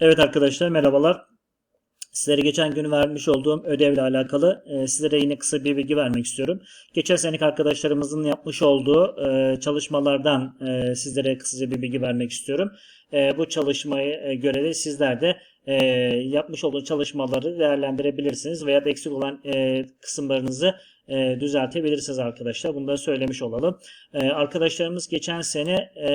Evet arkadaşlar merhabalar. Sizlere geçen gün vermiş olduğum ödevle alakalı e, sizlere yine kısa bir bilgi vermek istiyorum. Geçen seneki arkadaşlarımızın yapmış olduğu e, çalışmalardan e, sizlere kısaca bir bilgi vermek istiyorum. E, bu çalışmayı e, göre de sizler de e, yapmış olduğu çalışmaları değerlendirebilirsiniz veya eksik olan e, kısımlarınızı e, düzeltebilirsiniz arkadaşlar. Bunu da söylemiş olalım. E, arkadaşlarımız geçen sene e,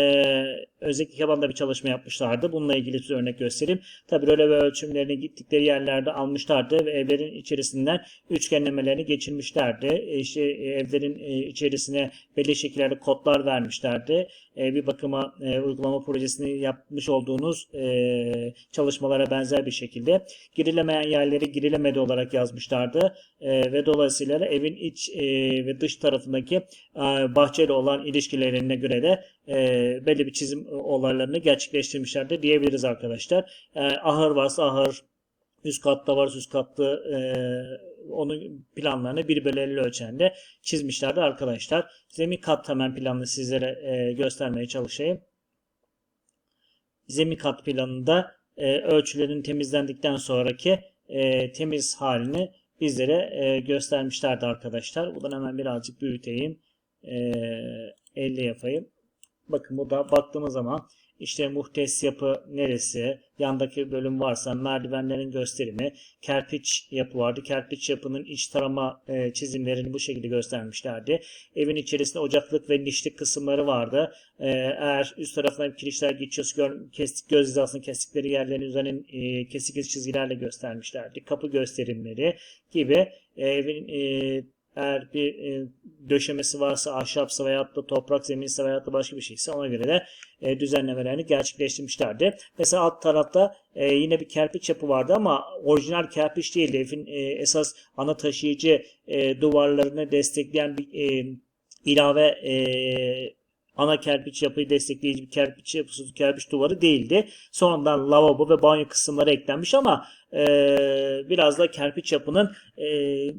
özellikle Keban'da bir çalışma yapmışlardı. Bununla ilgili size örnek göstereyim. Tabi röle ve ölçümlerini gittikleri yerlerde almışlardı ve evlerin içerisinden üçgenlemelerini geçirmişlerdi. E, işte evlerin e, içerisine belli şekillerde kodlar vermişlerdi. E, bir bakıma e, uygulama projesini yapmış olduğunuz e, çalışmalara benzer bir şekilde girilemeyen yerleri girilemedi olarak yazmışlardı. Ve dolayısıyla evin iç ve dış tarafındaki e, bahçeyle olan ilişkilerine göre de e, belli bir çizim olaylarını gerçekleştirmişlerdi diyebiliriz arkadaşlar. Ahır varsa ahır, üst katta varsa üst katlı e, onun planlarını bir bölü 50 ölçeğinde çizmişlerdi arkadaşlar. Zemin kat hemen planını sizlere e, göstermeye çalışayım. Zemin kat planında e, ölçülerin temizlendikten sonraki e, temiz halini bizlere e, göstermişlerdi arkadaşlar. Buradan hemen birazcık büyüteyim. E, 50 yapayım. Bakın bu da baktığımız zaman işte muhtes yapı neresi, yandaki bölüm varsa merdivenlerin gösterimi, kerpiç yapı vardı. Kerpiç yapının iç tarama e, çizimlerini bu şekilde göstermişlerdi. Evin içerisinde ocaklık ve nişlik kısımları vardı. E, eğer üst tarafından kirişler geçiyorsa gör, kestik göz hizasını kestikleri yerlerin üzerine e, kesik çizgilerle göstermişlerdi. Kapı gösterimleri gibi e, evin e, eğer bir e, döşemesi varsa ahşapsa veyahut da toprak zeminse veyahut da başka bir şeyse ona göre de e, düzenlemelerini gerçekleştirmişlerdi. Mesela alt tarafta e, yine bir kerpiç yapı vardı ama orijinal kerpiç değildi. Evin e, esas ana taşıyıcı e, duvarlarını destekleyen bir e, ilave e, ana kerpiç yapıyı destekleyici bir kerpiç yapısı, kerpiç duvarı değildi. Sonradan lavabo ve banyo kısımları eklenmiş ama e, biraz da kerpiç yapının e,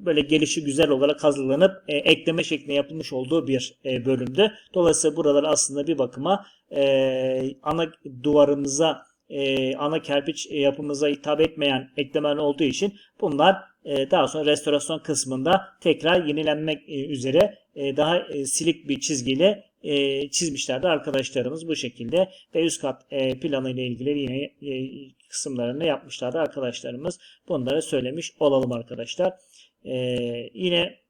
böyle gelişi güzel olarak hazırlanıp e, ekleme şeklinde yapılmış olduğu bir e, bölümdü. Dolayısıyla buralar aslında bir bakıma e, ana duvarımıza e, ana kerpiç yapımıza hitap etmeyen eklemeler olduğu için bunlar e, daha sonra restorasyon kısmında tekrar yenilenmek e, üzere e, daha silik bir çizgiyle e, çizmişlerdi arkadaşlarımız bu şekilde ve üst kat e, planı ile ilgili yine e, kısımlarını yapmışlardı arkadaşlarımız. Bunları söylemiş olalım arkadaşlar. E, yine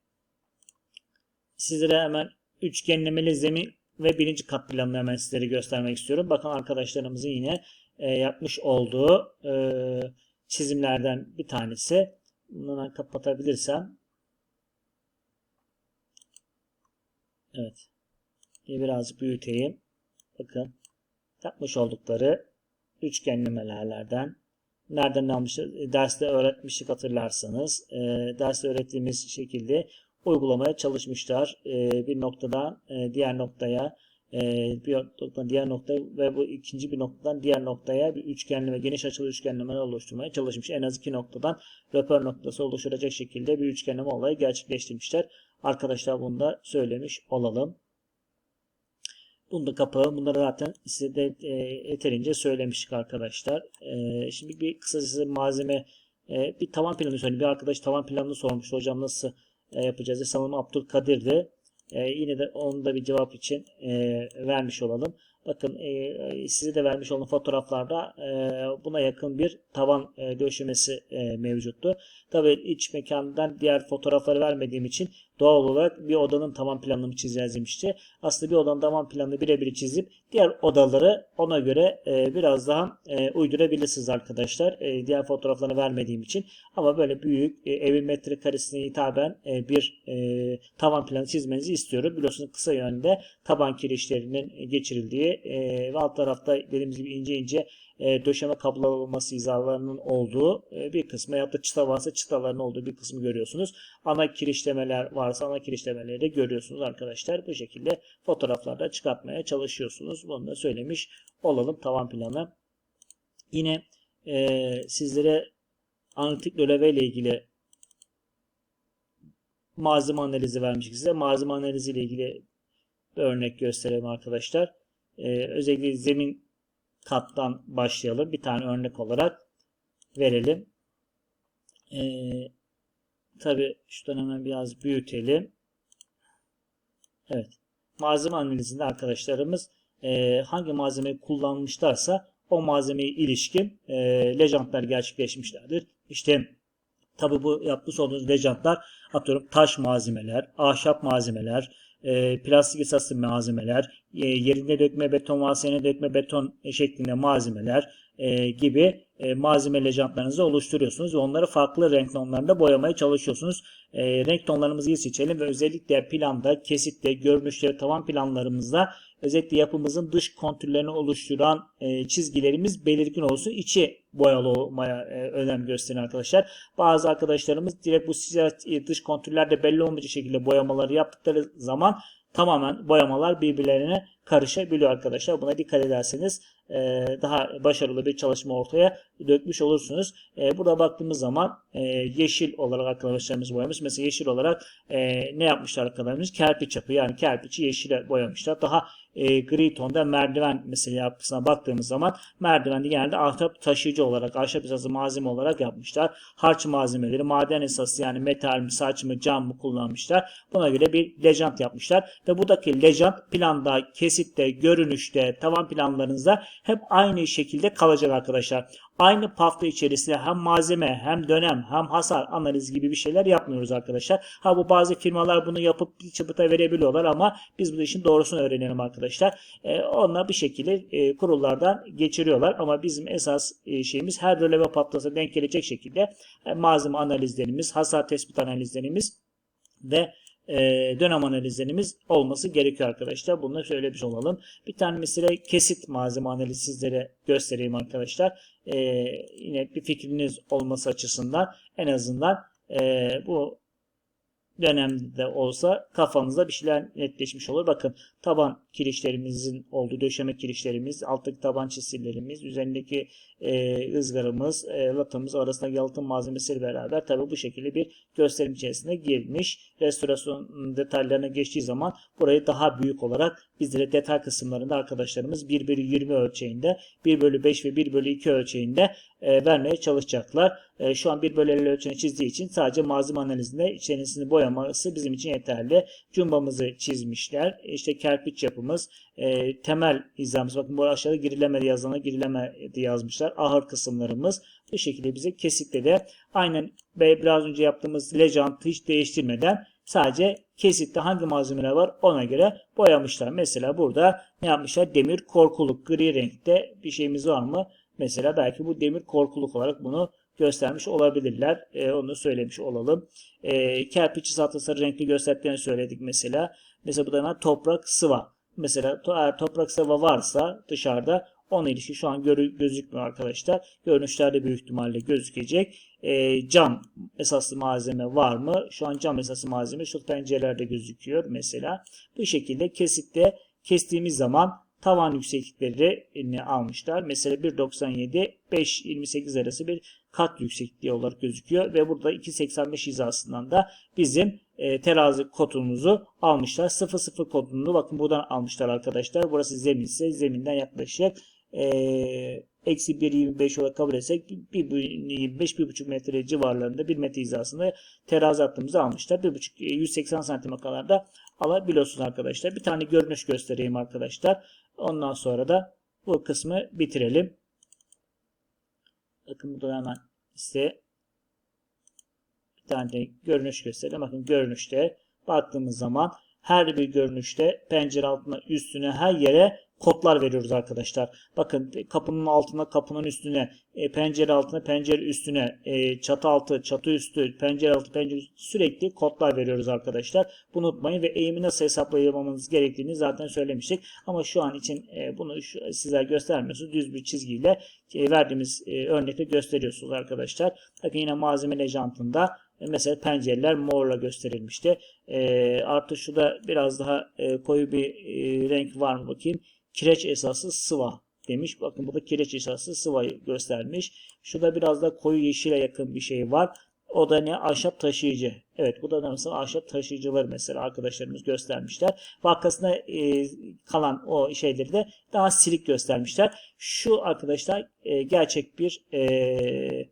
sizlere hemen üçgenlemeli zemin ve birinci kat planını hemen sizlere göstermek istiyorum. Bakın arkadaşlarımızın yine e, yapmış olduğu e, çizimlerden bir tanesi. Bunu kapatabilirsem. Evet birazcık büyüteyim. Bakın yapmış oldukları üçgenlemelerden nereden almışız? E, derste öğretmiştik hatırlarsanız. E, derste öğrettiğimiz şekilde uygulamaya çalışmışlar. E, bir noktadan e, diğer noktaya e, bir noktadan diğer nokta ve bu ikinci bir noktadan diğer noktaya bir üçgenleme, geniş açılı üçgenlemeler oluşturmaya çalışmış. En az iki noktadan röper noktası oluşturacak şekilde bir üçgenleme olayı gerçekleştirmişler. Arkadaşlar bunu da söylemiş olalım. Bunu da kapağı. Bunları zaten size de e, yeterince söylemiştik arkadaşlar. E, şimdi bir kısacası malzeme e, bir tavan planı söyleyeyim. Bir arkadaş tavan planını sormuştu. Hocam nasıl e, yapacağız? Sanırım Abdülkadir'di. E, yine de onu da bir cevap için e, vermiş olalım. Bakın e, size de vermiş olan fotoğraflarda e, buna yakın bir tavan e, döşemesi e, mevcuttu. Tabii iç mekandan diğer fotoğrafları vermediğim için doğal olarak bir odanın tavan planını çizeceğiz demişti. Aslında bir odanın tavan planını birebir çizip diğer odaları ona göre e, biraz daha e, uydurabilirsiniz arkadaşlar. E, diğer fotoğraflarını vermediğim için. Ama böyle büyük e, evin metrekaresine hitaben e, bir e, tavan planı çizmenizi istiyorum. Biliyorsunuz kısa yönde taban kirişlerinin geçirildiği e, ve alt tarafta dediğimiz gibi ince ince e, döşeme kablolaması hizalarının olduğu e, bir kısmı ya da çıta varsa çıtaların olduğu bir kısmı görüyorsunuz. Ana kirişlemeler varsa ana kirişlemeleri de görüyorsunuz arkadaşlar. Bu şekilde fotoğraflarda çıkartmaya çalışıyorsunuz. Bunu da söylemiş olalım tavan planı. Yine e, sizlere analitik röleve ile ilgili malzeme analizi vermiştik size. Malzeme analizi ile ilgili bir örnek gösterelim arkadaşlar. Ee, özellikle zemin kattan başlayalım. Bir tane örnek olarak verelim. Ee, Tabi şuradan hemen biraz büyütelim. Evet. Malzeme analizinde arkadaşlarımız e, hangi malzemeyi kullanmışlarsa o malzemeye ilişkin e, lejantlar gerçekleşmişlerdir. İşte tabi bu yapmış olduğunuz lejantlar atıyorum taş malzemeler, ahşap malzemeler, e, plastik esaslı malzemeler, e, yerinde dökme beton, malzeme dökme beton şeklinde malzemeler e, gibi e, malzeme lejantlarınızı oluşturuyorsunuz ve onları farklı renk tonlarında boyamaya çalışıyorsunuz. E, renk tonlarımızı iyi seçelim ve özellikle planda, kesitte, görünüşte, tavan planlarımızda özellikle yapımızın dış kontürlerini oluşturan e, çizgilerimiz belirgin olsun. İçi boyalı olmaya e, önem gösterin arkadaşlar. Bazı arkadaşlarımız direkt bu dış kontürlerde belli olmayacak şekilde boyamaları yaptıkları zaman tamamen boyamalar birbirlerine karışabiliyor arkadaşlar. Buna dikkat ederseniz e, daha başarılı bir çalışma ortaya dökmüş olursunuz. E, burada baktığımız zaman yeşil olarak arkadaşlarımız boyamış. Mesela yeşil olarak ne yapmışlar arkadaşlarımız? Kerpiç yapı yani kerpiçi yeşile boyamışlar. Daha gri tonda merdiven mesela yapısına baktığımız zaman merdivende genelde ahşap taşıyıcı olarak ahşap esası malzeme olarak yapmışlar. Harç malzemeleri maden esası yani metal mi saç mı cam mı kullanmışlar. Buna göre bir lejant yapmışlar ve buradaki lejant planda kesitte görünüşte tavan planlarınızda hep aynı şekilde kalacak arkadaşlar. Aynı pafta içerisinde hem malzeme hem dönem hem hasar analiz gibi bir şeyler yapmıyoruz arkadaşlar. Ha bu bazı firmalar bunu yapıp çıpıta verebiliyorlar ama biz bu işin doğrusunu öğrenelim arkadaşlar. E, onlar bir şekilde e, kurullardan geçiriyorlar ama bizim esas e, şeyimiz her röleve patlasa denk gelecek şekilde e, malzeme analizlerimiz, hasar tespit analizlerimiz ve e, dönem analizlerimiz olması gerekiyor arkadaşlar. Bunu söylemiş olalım. Bir tane mesela kesit malzeme analizi sizlere göstereyim arkadaşlar. E, yine bir fikriniz olması açısından en azından e, bu dönemde olsa kafanızda bir şeyler netleşmiş olur. Bakın taban kirişlerimizin olduğu döşeme kirişlerimiz, alttaki taban çizgilerimiz, üzerindeki e, ızgaramız, e, latamız arasında yalıtım malzemesiyle beraber tabi bu şekilde bir gösterim içerisine girmiş. Restorasyon detaylarına geçtiği zaman burayı daha büyük olarak bizlere detay kısımlarında arkadaşlarımız 1 bölü 20 ölçeğinde, 1 bölü 5 ve 1 bölü 2 ölçeğinde e, vermeye çalışacaklar. E, şu an 1 bölü 50 ölçeğini çizdiği için sadece malzeme analizinde içerisini boyaması bizim için yeterli. Cumbamızı çizmişler. İşte kerpiç yapımız, e, temel hizamız. Bakın bu aşağıda girilemedi yazana girilemedi yazmışlar. Ahır kısımlarımız bu şekilde bize kesitte de aynen biraz önce yaptığımız lejantı hiç değiştirmeden sadece kesitte hangi malzemeler var ona göre boyamışlar. Mesela burada ne yapmışlar? Demir korkuluk gri renkte bir şeyimiz var mı? Mesela belki bu demir korkuluk olarak bunu göstermiş olabilirler. E, onu söylemiş olalım. E, kerpiç sarı renkli gösterdiklerini söyledik mesela. Mesela bu da toprak sıva. Mesela eğer toprak sıva varsa dışarıda ona ilişkin şu an görü, gözükmüyor arkadaşlar. Görünüşlerde büyük ihtimalle gözükecek. E, cam esaslı malzeme var mı? Şu an cam esaslı malzeme şu pencerelerde gözüküyor mesela. Bu şekilde kesitte kestiğimiz zaman tavan yüksekliklerini almışlar. Mesela 1.97 5.28 arası bir kat yüksekliği olarak gözüküyor ve burada 2.85 hizasından da bizim e, terazi kodumuzu almışlar. 00 kodunu bakın buradan almışlar arkadaşlar. Burası zemin ise zeminden yaklaşık e, eksi 1.25 olarak kabul etsek 1.25-1.5 metre civarlarında 1 metre hizasında terazi hattımızı almışlar. 1.5 180 santime kadar da alabiliyorsunuz arkadaşlar. Bir tane görünüş göstereyim arkadaşlar. Ondan sonra da bu kısmı bitirelim. Bakın burada hemen size tane görünüş göstereyim. Bakın görünüşte baktığımız zaman her bir görünüşte pencere altına üstüne her yere kodlar veriyoruz arkadaşlar. Bakın kapının altına kapının üstüne e, pencere altına pencere üstüne e, çatı altı çatı üstü pencere altı pencere üstü sürekli kodlar veriyoruz arkadaşlar. Bunu unutmayın ve eğimi nasıl hesaplayamamız gerektiğini zaten söylemiştik. Ama şu an için e, bunu şu, sizler göstermiyorsunuz. Düz bir çizgiyle verdiğimiz e, gösteriyorsunuz arkadaşlar. Bakın yine malzeme lejantında mesela pencereler morla gösterilmişti. E, artı şurada biraz daha e, koyu bir e, renk var mı bakayım kireç esası sıva demiş. Bakın burada kireç esası sıvayı göstermiş. Şurada biraz da koyu yeşile yakın bir şey var. O da ne? Ahşap taşıyıcı. Evet bu da mesela ahşap taşıyıcıları mesela arkadaşlarımız göstermişler. Ve arkasında e, kalan o şeyleri de daha silik göstermişler. Şu arkadaşlar e, gerçek bir e,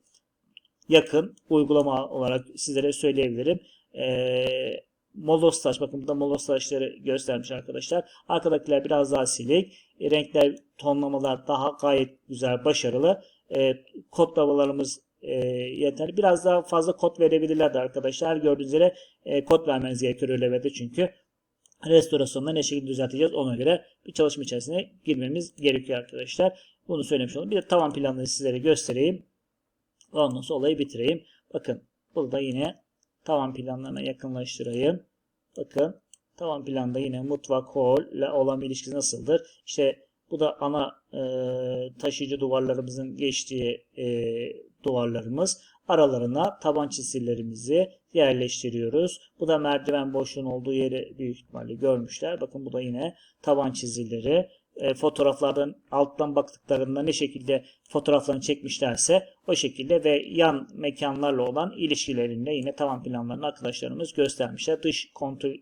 yakın uygulama olarak sizlere söyleyebilirim. E, Molos taş. Bakın burada molos taşları göstermiş arkadaşlar. Arkadakiler biraz daha silik. E, renkler, tonlamalar daha gayet güzel, başarılı. E, kodlamalarımız e, yeterli. Biraz daha fazla kod verebilirlerdi arkadaşlar. Gördüğünüz üzere e, kod vermeniz gerekiyor öyle çünkü restorasyonda ne şekilde düzelteceğiz ona göre bir çalışma içerisine girmemiz gerekiyor arkadaşlar. Bunu söylemiş oldum. Bir de tavan planını sizlere göstereyim. Ondan sonra olayı bitireyim. Bakın burada yine tavan planlarına yakınlaştırayım. Bakın tavan planda yine mutfak, hol ile olan bir ilişkisi nasıldır? İşte bu da ana e, taşıyıcı duvarlarımızın geçtiği e, duvarlarımız. Aralarına taban çizgilerimizi yerleştiriyoruz. Bu da merdiven boşluğun olduğu yeri büyük ihtimalle görmüşler. Bakın bu da yine taban çizgileri. E, fotoğraflardan alttan baktıklarında ne şekilde fotoğraflarını çekmişlerse o şekilde ve yan mekanlarla olan ilişkilerinde yine tavan planlarını arkadaşlarımız göstermişler. Dış kontrol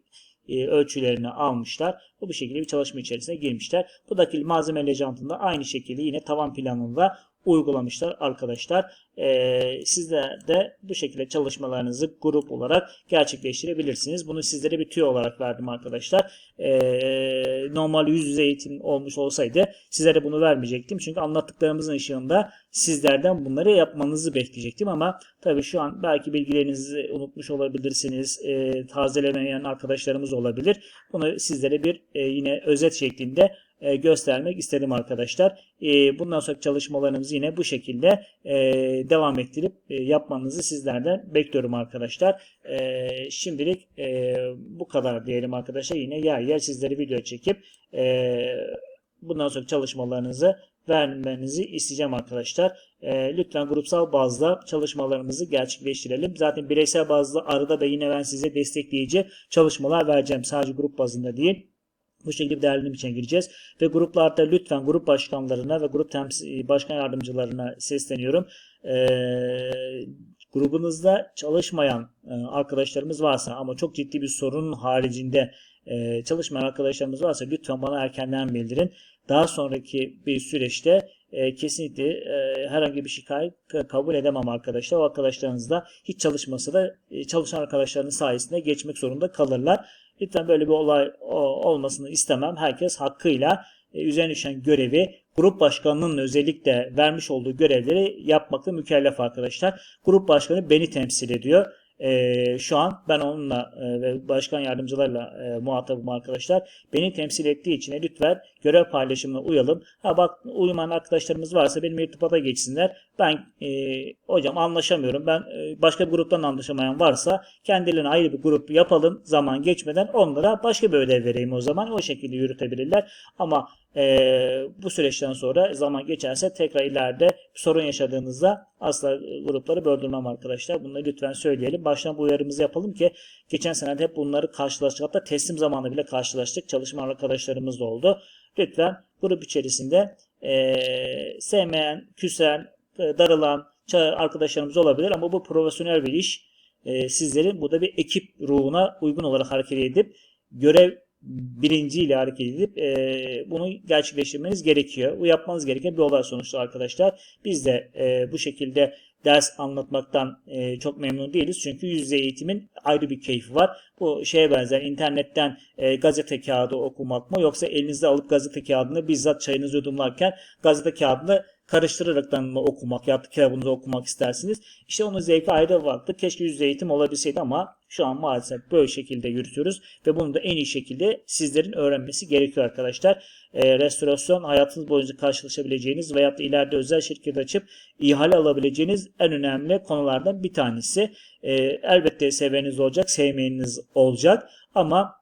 e, ölçülerini almışlar. Bu bu şekilde bir çalışma içerisine girmişler. Bu dakil malzeme lejantında aynı şekilde yine tavan planında uygulamışlar arkadaşlar. Ee, sizler de bu şekilde çalışmalarınızı grup olarak gerçekleştirebilirsiniz. Bunu sizlere bir tüyo olarak verdim arkadaşlar. Ee, normal yüz yüze eğitim olmuş olsaydı sizlere bunu vermeyecektim. Çünkü anlattıklarımızın ışığında sizlerden bunları yapmanızı bekleyecektim. Ama tabii şu an belki bilgilerinizi unutmuş olabilirsiniz. E, tazelemeyen arkadaşlarımız olabilir. Bunu sizlere bir e, yine özet şeklinde e, göstermek istedim arkadaşlar. E, bundan sonra çalışmalarımızı yine bu şekilde e, devam ettirip yapmanızı sizlerden bekliyorum arkadaşlar. Şimdilik bu kadar diyelim arkadaşlar. Yine yer yer sizlere video çekip bundan sonra çalışmalarınızı vermenizi isteyeceğim arkadaşlar. lütfen grupsal bazda çalışmalarımızı gerçekleştirelim. Zaten bireysel bazda arada da yine ben size destekleyici çalışmalar vereceğim. Sadece grup bazında değil. Bu şekilde bir değerlendirme içine gireceğiz. Ve gruplarda lütfen grup başkanlarına ve grup temsil, başkan yardımcılarına sesleniyorum. Ee, grubunuzda çalışmayan e, arkadaşlarımız varsa ama çok ciddi bir sorun haricinde e, çalışmayan arkadaşlarımız varsa lütfen bana erkenden bildirin. Daha sonraki bir süreçte e, kesinlikle e, herhangi bir şikayet kabul edemem arkadaşlar. O arkadaşlarınız da hiç çalışmasa da e, çalışan arkadaşlarının sayesinde geçmek zorunda kalırlar. Lütfen böyle bir olay olmasını istemem. Herkes hakkıyla e, üzerine düşen görevi grup başkanının özellikle vermiş olduğu görevleri yapmakla mükellef arkadaşlar. Grup başkanı beni temsil ediyor. E, şu an ben onunla e, ve başkan yardımcılarla e, muhatabım arkadaşlar. Beni temsil ettiği için lütfen görev paylaşımına uyalım. Ha bak uyuman arkadaşlarımız varsa benim irtibata geçsinler. Ben e, hocam anlaşamıyorum. Ben e, başka bir gruptan anlaşamayan varsa kendilerine ayrı bir grup yapalım. Zaman geçmeden onlara başka bir ödev vereyim o zaman. O şekilde yürütebilirler. Ama e, bu süreçten sonra zaman geçerse tekrar ileride sorun yaşadığınızda asla grupları böldürmem arkadaşlar. Bunları lütfen söyleyelim. Baştan bu uyarımızı yapalım ki geçen sene hep bunları karşılaştık. Hatta teslim zamanı bile karşılaştık. Çalışma arkadaşlarımız da oldu. Lütfen grup içerisinde e, sevmeyen, küsen, e, darılan arkadaşlarımız olabilir ama bu profesyonel bir iş. E, sizlerin burada bir ekip ruhuna uygun olarak hareket edip görev bilinciyle hareket edip e, bunu gerçekleştirmeniz gerekiyor. Bu yapmanız gereken bir olay sonuçta arkadaşlar. Biz de e, bu şekilde ders anlatmaktan e, çok memnun değiliz. Çünkü yüz yüze eğitimin ayrı bir keyfi var. Bu şeye benzer internetten e, gazete kağıdı okumak mı yoksa elinizde alıp gazete kağıdını bizzat çayınızı yudumlarken gazete kağıdını karıştıraraktan mı okumak ya da kitabınızı okumak istersiniz. İşte onun zevki ayrı vardı. Keşke yüz eğitim olabilseydi ama şu an maalesef böyle şekilde yürütüyoruz ve bunu da en iyi şekilde sizlerin öğrenmesi gerekiyor arkadaşlar. E, restorasyon hayatınız boyunca karşılaşabileceğiniz veya da ileride özel şirket açıp ihale alabileceğiniz en önemli konulardan bir tanesi. E, elbette seveniz olacak, sevmeyeniniz olacak ama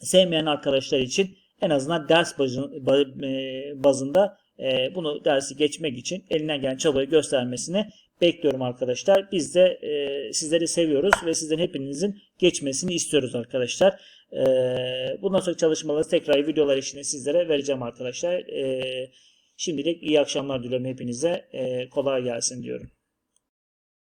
sevmeyen arkadaşlar için en azından ders e, bazında e, bunu dersi geçmek için elinden gelen çabayı göstermesini bekliyorum arkadaşlar. Biz de e, sizleri seviyoruz ve sizlerin hepinizin geçmesini istiyoruz arkadaşlar. E, bundan sonra çalışmaları tekrar videolar içinde sizlere vereceğim arkadaşlar. E, şimdilik iyi akşamlar diliyorum hepinize. E, kolay gelsin diyorum.